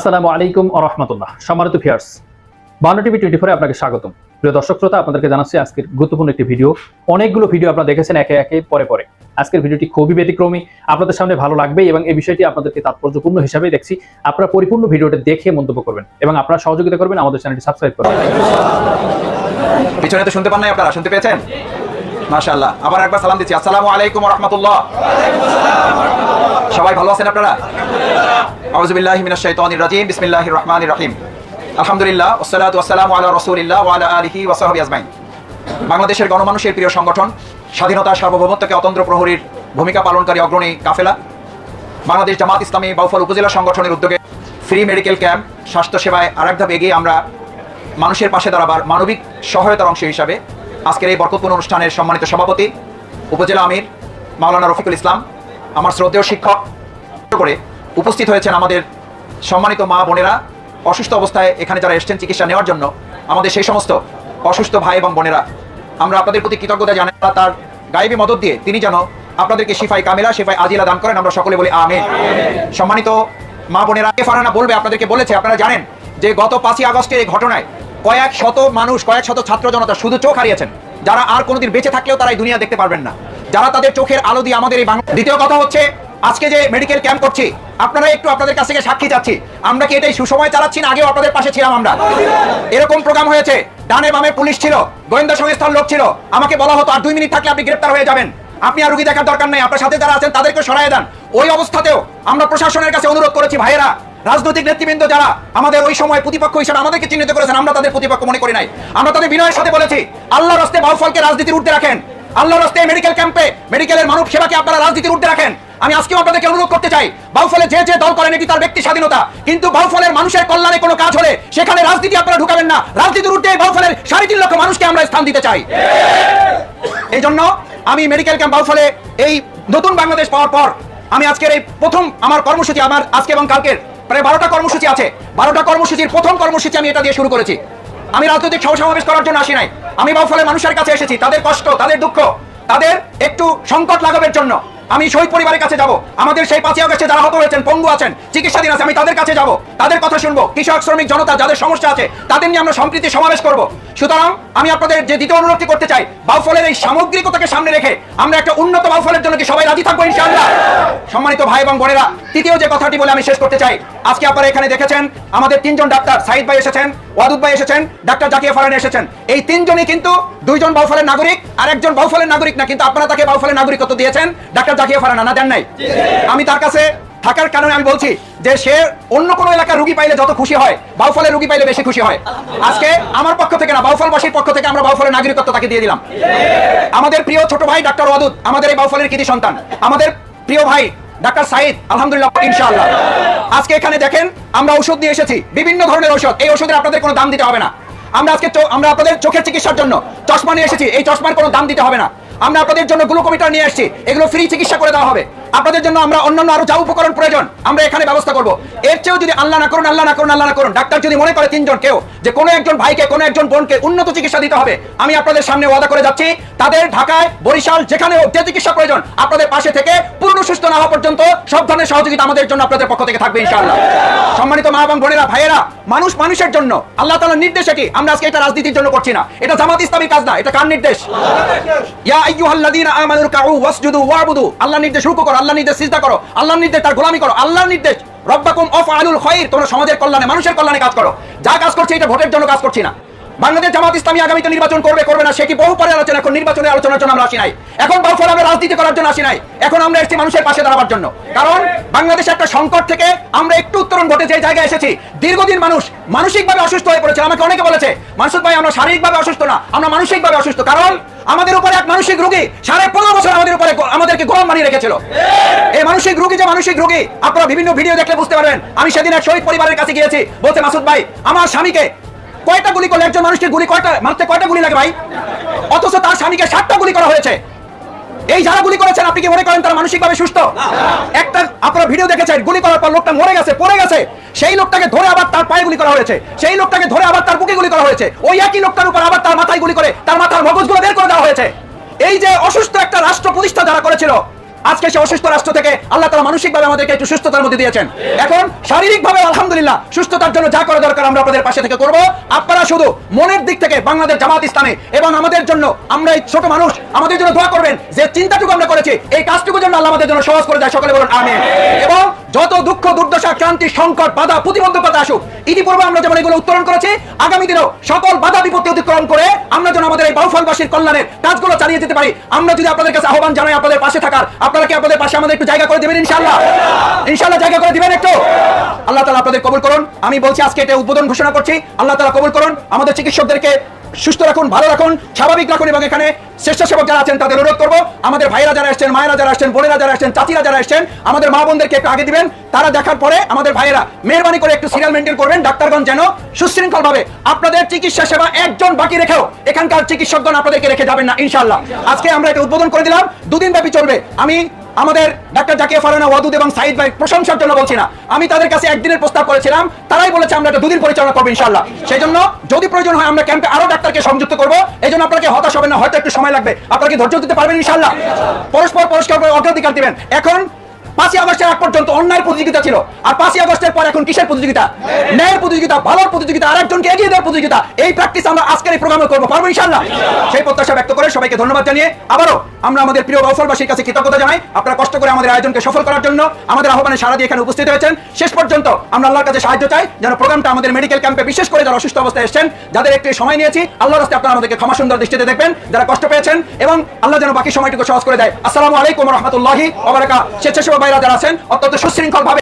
আসসালামু আলাইকুম রহমতুল্লাহ। সম্মানিত ফিয়ার্স বাংলা টিভি টোয়েন্টি ফোরে আপনাকে স্বাগতম। প্রিয় দর্শক শ্রোতা, আপনাদেরকে জানাচ্ছি আজকের গুরুত্বপূর্ণ একটি ভিডিও অনেকগুলো ভিডিও আপনারা দেখেছেন একে একে, পরে পরে। আজকের ভিডিওটি খুবই ব্যতিক্রমী, আপনাদের সামনে ভালো লাগবে এবং এই বিষয়টি আপনাদেরকে তাৎপর্যপূর্ণ হিসাবে দেখছি। আপনারা পরিপূর্ণ ভিডিওটা দেখে মন্তব্য করবেন এবং আপনারা সহযোগিতা করবেন আমাদের চ্যানেলটি সাবস্ক্রাইব করবেন পিছনে তো শুনতে পান নাই, আপনারা শুনতে পেয়েছেন? মাশাআল্লাহ। আবার একবার সালাম দিচ্ছি। আসসালামু আলাইকুম রহমতুল্লাহ। সবাই ভালো আছেন আপনারা? আউযুবিল্লাহি মিনাশ রাজিম, বিসমিল্লাহির রহমানির রহিম। আলহামদুলিল্লাহ ওয়াসসালাতু ওয়াসসালামু আলা আলা আজমাইন। বাংলাদেশের গণমানুষের প্রিয় সংগঠন স্বাধীনতা সার্বভৌমত্বকে অতন্ত্র প্রহরীর ভূমিকা পালনকারী অগ্রণী কাফেলা। বাংলাদেশ জামাত ইসলামী বাউফল উপজেলা সংগঠনের উদ্যোগে ফ্রি মেডিকেল ক্যাম্প স্বাস্থ্যসেবায় আরেক ধাপ এগিয়ে আমরা মানুষের পাশে দাঁড়াবার মানবিক সহায়তার অংশ হিসাবে আজকের এই বরকতপূর্ণ অনুষ্ঠানের সম্মানিত সভাপতি, উপজেলা আমির মাওলানা রফিকুল ইসলাম, আমার শ্রদ্ধেয় শিক্ষক, করে উপস্থিত হয়েছেন আমাদের সম্মানিত মা বোনেরা। অসুস্থ অবস্থায় এখানে যারা এসেছেন চিকিৎসা নেওয়ার জন্য, আমাদের সেই সমস্ত অসুস্থ ভাই এবং বোনেরা। আমরা আপনাদের প্রতি কৃতজ্ঞতা জানাই তার গায়েবী মদত দিয়ে তিনি যেন আপনাদেরকে শিফাই কামেলা শিফাই আজিলা দান করেন, আমরা সকলে বলি আমিন। সম্মানিত মা বোনেরা ফারহানা বলবে, আপনাদেরকে বলেছে, আপনারা জানেন যে গত পাঁচই আগস্টের এই ঘটনায় কয়েক শত মানুষ, কয়েক শত ছাত্র জনতা শুধু চোখ হারিয়েছেন। যারা আর কোনোদিন বেঁচে থাকলেও তারা এই দুনিয়া দেখতে পারবেন না। যারা তাদের চোখের আলো দিয়ে আমাদের এই বাংলা দ্বিতীয় কথা হচ্ছে, আজকে যে মেডিকেল ক্যাম্প করছি আপনারা একটু আপনাদের কাছ থেকে সাক্ষী চাচ্ছি। আমরা কি এটাই সুসময় চালাচ্ছি না আগেও আপনাদের পাশে ছিলাম আমরা? এরকম প্রোগ্রাম হয়েছে। ডানে বামে পুলিশ ছিল, গোয়েন্দা সংস্থার লোক ছিল। আমাকে বলা হতো, আর দুই মিনিট থাকলে আপনি গ্রেপ্তার হয়ে যাবেন। আপনি আর রুগী দেখার দরকার নেই। আপনার সাথে যারা আছেন তাদেরকে সরাই দেন। ওই অবস্থাতেও আমরা প্রশাসনের কাছে অনুরোধ করেছি, ভাইয়েরা, রাজনৈতিক নেতৃবৃন্দ যারা আমাদের ওই সময় প্রতিপক্ষ হিসেবে আমাদেরকে চিহ্নিত করেছেন, আমরা তাদের প্রতিপক্ষ মনে করি নাই। আমরা তাদের বিনয়ের সাথে বলেছি আল্লাহ রাস্তে বাউফলকে রাজনীতির উঠতে রাখেন। আল্লাহ রাস্তে মেডিকেল ক্যাম্পে মেডিকেলের মানব সেবাকে আপনারা রাজনীতির উঠতে রাখেন। আমি আজকেও আপনাদেরকে অনুরোধ করতে চাই, বাউফলে যে যে দল করেন এটি তার ব্যক্তি স্বাধীনতা। কিন্তু বাউফলের মানুষের কল্যাণে কোনো কাজ হলে সেখানে রাজনীতি আপনারা ঢুকাবেন না। রাজনীতির উঠতে বাউফলের সাড়ে তিন লক্ষ মানুষকে আমরা স্থান দিতে চাই। এই জন্য আমি মেডিকেল ক্যাম্প বাউফলে এই নতুন বাংলাদেশ পাওয়ার পর আমি আজকের এই প্রথম আমার কর্মসূচি, আমার আজকে এবং কালকের প্রায় বারোটা কর্মসূচি আছে। বারোটা কর্মসূচির প্রথম কর্মসূচি আমি এটা দিয়ে শুরু করেছি। আমি রাজনৈতিক সমাবেশ করার জন্য আসি নাই। আমি বাউফলের মানুষের কাছে এসেছি, তাদের কষ্ট, তাদের দুঃখ, তাদের একটু সংকট লাঘবের জন্য। আমি শহীদ পরিবারের কাছে যাব। আমাদের সেই পাঁচিয়া কাছে যারা হত হয়েছেন, পঙ্গু আছেন চিকিৎসাধীন আছে, আমি তাদের কাছে যাব। তাদের কথা শুনব। কৃষক, শ্রমিক, জনতা, যাদের সমস্যা আছে, তাদের নিয়ে আমরা সম্প্রীতি সমাবেশ করব। সুতরাং আমি আপনাদের যে দ্বিতীয় অনুরোধটি করতে চাই বাউফলের এই সামগ্রিকতাকে সামনে রেখে আমরা একটা উন্নত বাউফলের জন্য কি সবাই রাজি থাকব ইনশাআল্লাহ? সম্মানিত ভাই এবং বোনেরা তৃতীয় যে কথাটি বলে আমি শেষ করতে চাই আজকে আপনারা এখানে দেখেছেন আমাদের তিনজন ডাক্তার সাইদ ভাই এসেছেন ওয়াদুদ ভাই এসেছেন ডাক্তার জাকিয়া ফারান এসেছেন। এই তিনজনই কিন্তু দুইজন বাউফলের নাগরিক আর একজন বাউফলের নাগরিক না কিন্তু আপনারা তাকে বাউফলের নাগরিকত্ব দিয়েছেন ডাক্তার জাকিয়া ফারানা না দেন নাই? আমি তার কাছে থাকার কারণে আমি বলছি যে সে অন্য কোনো এলাকার রুগী পাইলে যত খুশি হয়, বাউফলের রুগী পাইলে বেশি খুশি হয়। আজকে আমার পক্ষ থেকে না, বাউফলবাসীর পক্ষ থেকে আমরা বাউফলের নাগরিকত্ব তাকে দিয়ে দিলাম। আমাদের প্রিয় ছোট ভাই ডাক্তার ওয়াদুদ, আমাদের এই বাউফলের কৃতি সন্তান, আমাদের প্রিয় ভাই ডাক্তার সাইদ আলহামদুলিল্লাহ, ইনশাআল্লাহ। আজকে এখানে দেখেন, আমরা ওষুধ নিয়ে এসেছি, বিভিন্ন ধরনের ওষুধ এই ওষুধের আপনাদের কোনো দাম দিতে হবে না। আমরা আজকে আমরা আপনাদের চোখের চিকিৎসার জন্য চশমা নিয়ে এসেছি, এই চশমার কোনো দাম দিতে হবে না। আমরা আপনাদের জন্য গ্লুকোমিটার নিয়ে এসেছি এগুলো ফ্রি চিকিৎসা করে দেওয়া হবে। আপনাদের জন্য আমরা অন্যান্য আরও যা উপকরণ প্রয়োজন, আমরা এখানে ব্যবস্থা করব। এর চেয়েও যদি আল্লাহ না করুন, আল্লাহ না করুন, আল্লাহ না করুন, ডাক্তার যদি মনে করে তিনজন কেউ, যে কোনো একজন ভাইকে, কোনো একজন বোনকে উন্নত চিকিৎসা দিতে হবে, আমি আপনাদের সামনে ওয়াদা করে যাচ্ছি, তাদের ঢাকায়, বরিশাল যেখানে হোক যে চিকিৎসা প্রয়োজন, আপনাদের পাশে থেকে পূর্ণ সুস্থ না হওয়া পর্যন্ত সব ধরনের সহযোগিতা আমাদের জন্য আপনাদের পক্ষ থেকে থাকবে, ইনশাআল্লাহ। সম্মানিত মা এবং বোনেরা, ভাইয়েরা, মানুষ মানুষের জন্য, আল্লাহ তাআলার নির্দেশে কি? আমরা আজকে এটা রাজনীতির জন্য করছি না। এটা জামাত ইসলামী কাজ না, এটা কার নির্দেশ? ইয়া আল্লাহর নির্দেশ, রুকু করো আল্লাহর নির্দেশ সিজদা করো, আল্লাহর নির্দেশ তার গোলামি করো, আল্লাহর নির্দেশ, রব্বাকুম আফআলুল খায়র তোমরা সমাজের কল্যাণে, মানুষের কল্যাণে কাজ করো। যা কাজ করছি এটা ভোটের জন্য কাজ করছি না। বাংলাদেশ জামাত ইসলামী আগামীতে নির্বাচন করবে করবে না, সে কি বহু পরে আলোচনা, এখন নির্বাচনের আলোচনার জন্য আমরা আসি নাই। এখন বাউফল আমরা রাজনীতি করার জন্য আসি নাই। এখন আমরা এসেছি মানুষের পাশে দাঁড়াবার জন্য। কারণ বাংলাদেশে একটা সংকট থেকে আমরা একটু উত্তরণ ঘটে যে জায়গায় এসেছি, দীর্ঘদিন মানুষ মানসিকভাবে অসুস্থ হয়ে পড়েছে। আমাকে অনেকে বলেছে মানসুদ ভাই, আমরা শারীরিকভাবে অসুস্থ না, আমরা মানসিকভাবে অসুস্থ। কারণ আমাদের উপরে এক মানসিক রোগী সাড়ে পনেরো বছর আমাদের উপরে আমাদেরকে গোলাম বানিয়ে রেখেছিল। এই মানসিক রোগী যে মানসিক রোগী, আপনারা বিভিন্ন ভিডিও দেখলে বুঝতে পারবেন। আমি সেদিন এক শহীদ পরিবারের কাছে গিয়েছি, বলছে, মাসুদ ভাই, আমার স্বামীকে কয়টা গুলি করলে একজন মানুষকে গুলি কয়টা, মারতে কয়টা গুলি লাগে ভাই? অথচ তার স্বামীকে সাতটা গুলি করা হয়েছে। এই যারা গুলি করেছেন, আপনি কি মনে করেন তারা মানসিকভাবে সুস্থ? একটা আপনারা ভিডিও দেখেছেন, গুলি করার পর লোকটা মরে গেছে, পড়ে গেছে। সেই লোকটাকে ধরে আবার তার পায়ে গুলি করা হয়েছে। সেই লোকটাকে ধরে আবার তার বুকে গুলি করা হয়েছে। ওই একই লোকটার উপর আবার তার মাথায় গুলি করে, তার মাথার মগজগুলো বের করে দেওয়া হয়েছে। এই যে অসুস্থ একটা রাষ্ট্র প্রতিষ্ঠা যারা করেছিল, আজকে সে অসুস্থ রাষ্ট্র থেকে আল্লাহ তালা মানসিকভাবে আমাদেরকে একটু সুস্থতার মধ্যে দিয়েছেন। এখন শারীরিকভাবে আলহামদুলিল্লাহ সুস্থতার জন্য যা করা দরকার আমরা আপনাদের পাশে থেকে করব। আপনারা শুধু মনের দিক থেকে বাংলাদেশ জামাত ইসলামে এবং আমাদের জন্য, আমরা এই ছোট মানুষ, আমাদের জন্য দোয়া করবেন যে চিন্তাটুকু আমরা করেছি, এই কাজটুকু জন্য আল্লাহ আমাদের জন্য সহজ করে দেয়। সকলে বলুন, আমিন। এবং যত দুঃখ, দুর্দশা ক্রান্তি সংকট, বাধা, প্রতিবন্ধকতা আসুক, ইতিপূর্বে আমরা যেমন এগুলো উত্তরণ করেছি, আগামী দিনেও সকল বাধা বিপত্তি অতিক্রম করে আমরা যেন আমাদের এই বাউফলবাসীর কল্যাণের কাজগুলো চালিয়ে যেতে পারি। আমরা যদি আপনাদের কাছে আহ্বান জানাই আপনাদের পাশে থাকার, আপনারা কি আপনাদের পাশে আমাদের একটু জায়গা করে দেবেন ইনশাল্লাহ ইনশাল্লাহ জায়গা করে দিবেন একটু। আল্লাহ তালা আপনাদের কবুল করুন। আমি বলছি, আজকে এটা উদ্বোধন ঘোষণা করছি। আল্লাহ তালা কবুল করুন। আমাদের চিকিৎসকদেরকে সুস্থ রাখুন, ভালো রাখুন, স্বাভাবিক রাখুন এবং এখানে স্বেচ্ছাসেবক যারা আছেন তাদের অনুরোধ করব, আমাদের ভাইরা যারা আসছেন মায়েরা যারা আসছেন বোনেরা যারা আসছেন চাচিরা যারা আসছেন আমাদের মা বোনদেরকে একটু আগে দিবেন, তারা দেখার পরে আমাদের ভাইয়েরা মেহরবানি করে একটু সিরিয়াল মেনটেন করবেন। ডাক্তারগণ যেন সুশৃঙ্খল ভাবে আপনাদের চিকিৎসা সেবা একজন বাকি রেখেও এখানকার চিকিৎসকগণ আপনাদেরকে রেখে যাবেন না ইনশাল্লাহ আজকে আমরা এটা উদ্বোধন করে দিলাম, দুদিন ব্যাপী চলবে। আমি আমাদের ডাক্তার জাকিয়া ফারানা ওয়াদুদ এবং সাইদ ভাই প্রশংসার জন্য বলছি না। আমি তাদের কাছে একদিনের প্রস্তাব করেছিলাম, তারাই বলেছে আমরা একটা দুদিন পরিচালনা করব ইনশাল্লাহ সেই জন্য যদি প্রয়োজন হয় আমরা ক্যাম্পে আরও ডাক্তারকে সংযুক্ত করব এই জন্য আপনাকে হতাশ হবে না, হয়তো একটু সময় লাগবে। আপনাকে ধৈর্য দিতে পারবেন ইনশাল্লাহ পরস্পর পরস্পর অগ্রাধিকার দিবেন। এখন পাঁচই আগস্টের আগ পর্যন্ত অন্যায়ের প্রতিযোগিতা ছিল। আর পাঁচই আগস্টের পর এখন কিসের প্রতিযোগিতা? ন্যায়ের। প্রতিযোগিতা ভালোর প্রতিযোগিতা আরেকজনকে এগিয়ে দেওয়ার প্রতিযোগিতা। এই প্র্যাকটিস আমরা আজকের এই প্রোগ্রামে করব। পারব ইনশাআল্লাহ? সেই প্রত্যাশা ব্যক্ত করে সবাইকে ধন্যবাদ জানিয়ে আবারও আমরা আমাদের প্রিয় গফলবাসীর কাছে কৃতজ্ঞতা জানাই। আপনারা কষ্ট করে আমাদের আয়োজনকে সফল করার জন্য আমাদের আহ্বানে সারা দিয়ে এখানে উপস্থিত হয়েছেন। শেষ পর্যন্ত আমরা আল্লাহর কাছে সাহায্য চাই যেন প্রোগ্রামটা আমাদের মেডিকেল ক্যাম্পে বিশেষ করে যারা অসুস্থ অবস্থায় এসেছেন যাদের একটু সময় নিয়েছি আল্লাহর রাস্তায় আপনারা আমাদেরকে ক্ষমা সুন্দর দৃষ্টিতে দেখবেন যারা কষ্ট পেয়েছেন এবং আল্লাহ যেন বাকি সময়টুকু সহজ করে দেয়। আসসালামু আলাইকুম রহমতুল্লাহি ওবারাকা স্বেচ্ছাসেবক ভাইরা যারা আছেন অত্যন্ত সুশৃঙ্খল ভাবে